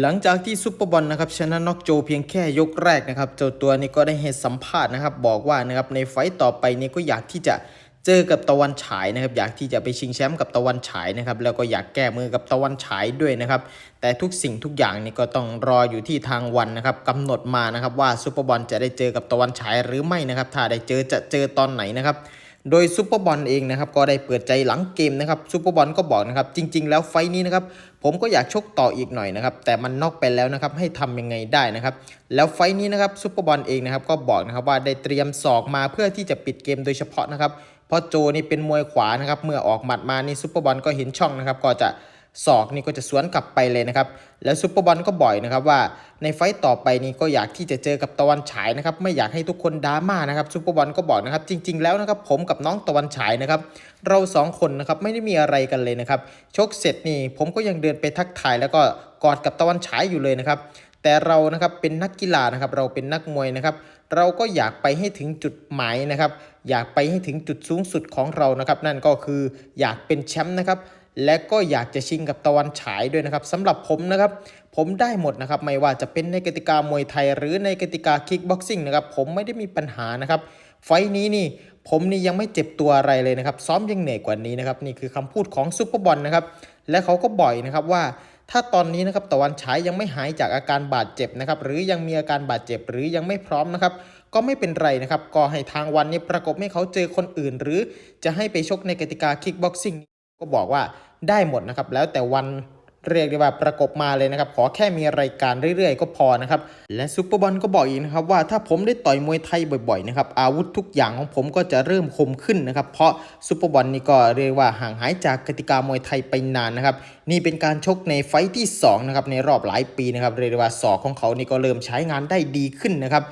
หลังจากที่ซุปเปอร์บอลนะครับชนะน็อกโจเพียงแค่ยกแรกนะครับเจ้าตัวนี้ก็ได้ให้สัมภาษณ์นะครับ บอกว่านะครับในไฟต์ต่อไปนี้ก็อยากที่จะเจอกับตะวันฉายนะครับ อยากที่จะไปชิงแชมป์กับตะวันฉายนะครับ แล้วก็อยากแก้มือกับตะวันฉายด้วยนะครับ แต่ทุกสิ่งทุกอย่างนี่ก็ต้องรออยู่ที่ทางวันนะครับกำหนดมานะครับว่าซุปเปอร์บอลจะได้เจอกับตะวันฉายหรือไม่นะครับ ถ้าได้เจอจะเจอตอนไหนนะครับ โดยซูเปอร์บอลเองนะครับก็ได้เปิดใจหลังเกมนะครับซูเปอร์บอลก็บอกนะครับจริง ๆ แล้วไฟนี้นะครับผมก็อยากชกต่ออีกหน่อยนะครับแต่มันนอกไปแล้วนะครับให้ทำยังไงได้นะครับแล้วไฟนี้นะครับซูเปอร์บอลเองนะครับก็บอกนะครับว่าได้เตรียมศอกมาเพื่อที่จะปิดเกมโดยเฉพาะนะครับเพราะโจนี่เป็นมวยขวานะครับเมื่อออกหมัดมานี่ซูเปอร์บอลก็เห็นช่องนะครับก็จะ ศอกนี่ก็จะสวนกลับไปเลยนะครับ แล้วซูเปอร์บอลก็บ่อยนะครับว่าในไฟต์ต่อไปนี้ก็อยากที่จะเจอกับตะวันฉายนะครับ ไม่อยากให้ทุกคนดราม่านะครับซูเปอร์บอลก็บอกนะครับ จริง ๆ แล้วนะครับผมกับน้องตะวันฉายนะครับ เราสองคนนะครับไม่ได้มีอะไรกันเลยนะครับชกเสร็จนี่ผมก็ยังเดินไปทักทายแล้วก็กอดกับตะวันฉายอยู่เลยนะครับ แต่เรานะครับเป็นนักกีฬานะครับ เราเป็นนักมวยนะครับ เราก็อยากไปให้ถึงจุดหมายนะครับ อยากไปให้ถึงจุดสูงสุดของเรานะครับ นั่นก็คืออยากเป็นแชมป์นะครับ และก็อยากจะชิงกับตะวันฉายด้วยนะครับสำหรับผมนะครับ ผมได้หมดนะครับ ไม่ว่าจะเป็นในกติกามวยไทย หรือในกติกาคิกบ็อกซิ่งนะครับ ผมไม่ได้มีปัญหานะครับ ไฟท์นี้นี่ผมนี่ยังไม่เจ็บตัวอะไรเลยนะครับ ซ้อมยังเหนื่อยกว่านี้นะครับ นี่คือคำพูดของซุปเปอร์บอลนะครับ และเขาก็บ่อยนะครับว่าถ้าตอนนี้นะครับตะวันฉายยังไม่หายจากอาการบาดเจ็บนะครับหรือยังมีอาการบาดเจ็บหรือยังไม่พร้อมนะครับ ก็ไม่เป็นไรนะครับ ก็ให้ทางวันนี้ประกบให้เขาเจอคนอื่น หรือจะให้ไปชกในกติกาคิกบ็อกซิ่ง ก็บอกว่าได้หมดนะครับ แล้วแต่วันเรียกได้ว่าประกบมาเลยนะครับ ขอแค่มีรายการเรื่อยๆ ก็พอนะครับ และซุปเปอร์บอลก็บอกอีกนะครับว่าถ้าผมได้ต่อยมวยไทยบ่อยๆนะครับอาวุธทุกอย่างของผมก็จะเริ่มคมขึ้นนะครับ เพราะซุปเปอร์บอลนี่ก็เรียกว่าห่างหายจากกติกามวยไทยไปนานนะครับ นี่เป็นการชกในไฟท์ที่2นะครับในรอบหลายปีนะครับเรียกได้ว่าศอกของเขานี่ก็เริ่มใช้งานได้ดีขึ้นนะครับ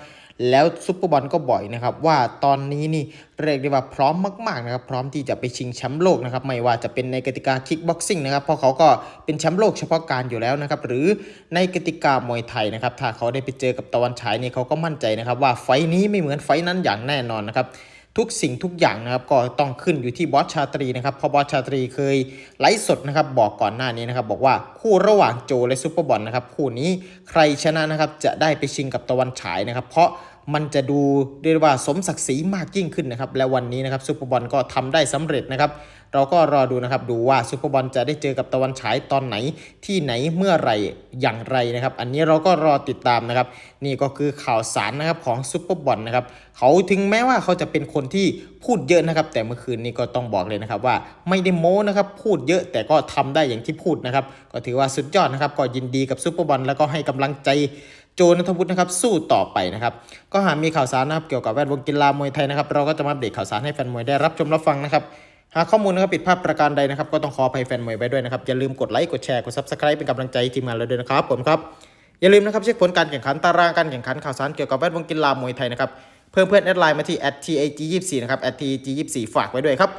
แล้วซุปเปอร์บอลก็บ่อยนะครับว่าตอนนี้นี่เรียกได้ว่าพร้อมมากๆนะครับพร้อมที่จะไปชิงแชมป์โลกนะครับไม่ว่าจะเป็นในกติกาคิกบ็อกซิ่งนะครับเพราะเขาก็เป็นแชมป์โลกเฉพาะการอยู่แล้วนะครับหรือในกติกามวยไทยนะครับถ้าเขาได้ไปเจอกับตะวันฉายนี่เขาก็มั่นใจนะครับว่าไฟนี้ไม่เหมือนไฟนั้นอย่างแน่นอนนะครับ ทุกสิ่งทุกอย่างนะครับก็ต้องขึ้นอยู่ที่บอสชาตรีนะครับเพราะบอสชาตรีเคยไลฟ์สดนะครับบอกก่อนหน้านี้นะครับบอกว่าคู่ระหว่างโจและซูเปอร์บอลนะครับคู่นี้ใครชนะนะครับจะได้ไปชิงกับตะวันฉายนะครับ เพราะมันจะดูเรียกว่าสมศักดิ์ศรีมากยิ่งขึ้นนะครับ และวันนี้นะครับซูเปอร์บอลก็ทำได้สำเร็จนะครับ เราก็รอดูนะครับดูว่าซูเปอร์บอลจะได้เจอกับตะวันฉายตอนไหนที่ไหนเมื่อไหรอย่างไรนะครับ อันนี้เราก็รอติดตามนะครับ นี่ก็คือข่าวสารนะครับของซูเปอร์บอลนะครับเขาถึงแม้ว่าเขาจะเป็นคนที่พูดเยอะนะครับ แต่เมื่อคืนนี้ก็ต้องบอกเลยนะครับว่าไม่ได้โม้นะครับพูดเยอะแต่ก็ทำได้อย่างที่พูดนะครับ ก็ถือว่าสุดยอดนะครับ ก็ยินดีกับซูเปอร์บอลแล้วก็ให้กำลังใจโจนัทวุฒินะครับสู้ต่อไปนะครับ ก็หากมีข่าวสารนะครับเกี่ยวกับแวดวงกีฬามวยไทยนะครับ เราก็จะมาเดตข่าวสารให้แฟนมวยได้รับชมรับฟังนะครับ หากข้อมูลนะครับผิดพลาดประการใดนะครับ ก็ต้องขออภัยแฟนมวยไว้ด้วยนะครับ อย่าลืมกดไลค์กดแชร์กดซับสไครป์เป็นกำลังใจทีมงานเราด้วยนะครับผมครับอย่าลืมนะครับเช็คผลการแข่งขันตารางการแข่งขันข่าวสารเกี่ยวกับแวดวงกีฬามวยไทยนะครับเพื่อนเพื่อนแอดไลน์มาที่ @tag24 นะครับ @tag24 ฝากไว้ด้วยครับ